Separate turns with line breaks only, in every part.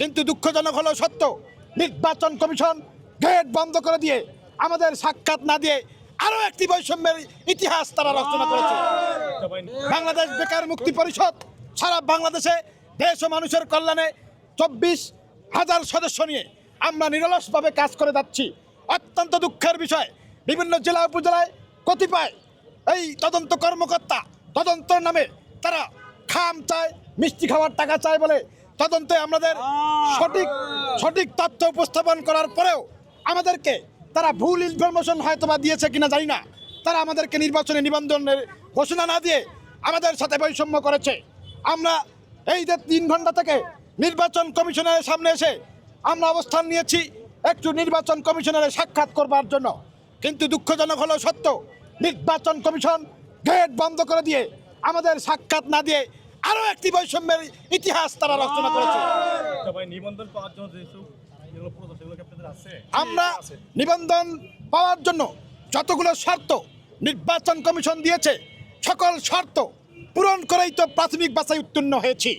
কিন্তু দুঃখজনক হলো সত্য। নির্বাচন কমিশন গেট বন্ধ করে দিয়ে, আমাদের সাক্ষাৎ না দিয়ে আরও একটি বৈষম্যের ইতিহাস তারা রচনা করেছে। বাংলাদেশ বেকার মুক্তি পরিষদ সারা বাংলাদেশে দেশ ও মানুষের কল্যাণে চব্বিশ হাজার সদস্য নিয়ে আমরা নিরলসভাবে কাজ করে যাচ্ছি। অত্যন্ত দুঃখের বিষয়, বিভিন্ন জেলা উপজেলায় কতিপয় এই তদন্ত কর্মকর্তা তদন্তর নামে তারা খাম চায়, মিষ্টি খাওয়ার টাকা চায় বলে তদন্তে আমাদের সঠিক সঠিক তথ্য উপস্থাপন করার পরেও আমাদেরকে তারা ভুল ইনফরমেশন হয়তো বা দিয়েছে কিনা জানি না। তারা আমাদেরকে নির্বাচনে নিবন্ধনের ঘোষণা না দিয়ে আমাদের সাথে বৈষম্য করেছে। আমরা এই যে তিন ঘণ্টা থেকে নির্বাচন কমিশনের সামনে এসে আমরা অবস্থান নিয়েছি একটু নির্বাচন কমিশনারের সাক্ষাৎ করবার জন্য। কিন্তু দুঃখজনক হলো সত্য নির্বাচন কমিশন গেট বন্ধ করে দিয়ে আমাদের সাক্ষাৎ না দিয়ে আরও একটি বৈষম্যের ইতিহাস তারা রচনা করেছে। আমরা নিবন্ধন পাওয়ার জন্য যতগুলো শর্ত নির্বাচন কমিশন দিয়েছে সকল শর্ত পূরণ করেই তো প্রাথমিক বাছাই উত্তীর্ণ হয়েছি।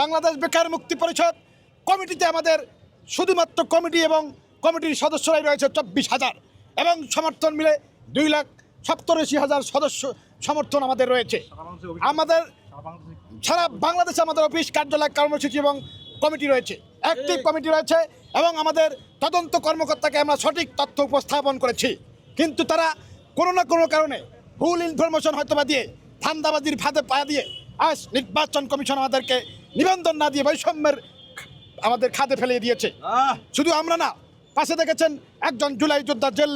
বাংলাদেশ বেকার মুক্তি পরিষদ কমিটিতে আমাদের শুধুমাত্র কমিটি এবং কমিটির সদস্যরাই রয়েছে চব্বিশ হাজার এবং সমর্থন মিলে দুই লাখ সপ্তরাশি হাজার সদস্য সমর্থন আমাদের রয়েছে। আমাদের
সারা বাংলাদেশে
আমাদের অফিস কার্যালয় কর্মসূচি এবং কমিটি রয়েছে। অ্যাক্টিভ কমিটি রয়েছে এবং আমাদের তদন্ত কর্মকর্তাকে আমরা সঠিক তথ্য উপস্থাপন করেছি। কিন্তু তারা কোনো না কোনো কারণে ভুল ইনফরমেশন হয়তো বা দিয়ে ধান্দাবাজির ফাঁদে পা দিয়ে আজ নির্বাচন কমিশন আমাদেরকে নিবন্ধন না দিয়ে বৈষম্যের আমাদের খাদে ফেলিয়ে দিয়েছে। শুধু আমরা না পাশে দেখেছেন একজন জুলাই যোদ্ধা জেল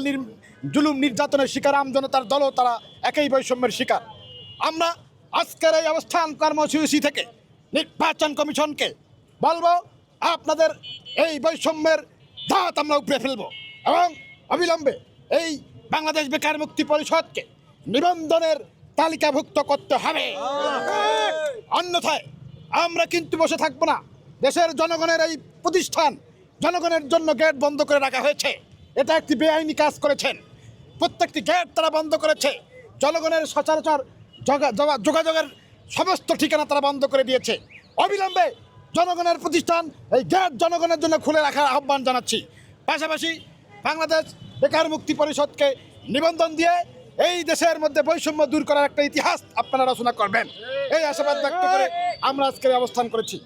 জুলুম নির্যাতনের শিকার আমজনতার দলও তারা একই বৈষম্যের শিকার। আমরা আজকের এই অবস্থান কর্মসূচি থেকে নির্বাচন কমিশনকে বলব, আপনাদের এই বৈষম্যের দাঁত আমরা উপড়ে ফেলব এবং অবিলম্বে এই বাংলাদেশ বেকার মুক্তি পরিষদকে নিবন্ধনের তালিকাভুক্ত করতে হবে। অন্যথায় আমরা কিন্তু বসে থাকব না। দেশের জনগণের এই প্রতিষ্ঠান জনগণের জন্য গেট বন্ধ করে রাখা হয়েছে। এটা একটি বেআইনি কাজ করেছেন। প্রত্যেকটি গেট তারা বন্ধ করেছে। জনগণের সচরাচর যোগাযোগের সমস্ত ঠিকানা তারা বন্ধ করে দিয়েছে। অবিলম্বে জনগণের প্রতিষ্ঠান এই গেট জনগণের জন্য খুলে রাখার আহ্বান জানাচ্ছি। পাশাপাশি বাংলাদেশ বেকার মুক্তি পরিষদকে নিবন্ধন দিয়ে এই দেশের মধ্যে বৈষম্য দূর করার একটা ইতিহাস আপনারা রচনা করবেন। এই আশাবাদ ব্যক্ত করে আমরা আজকের অবস্থান করেছি।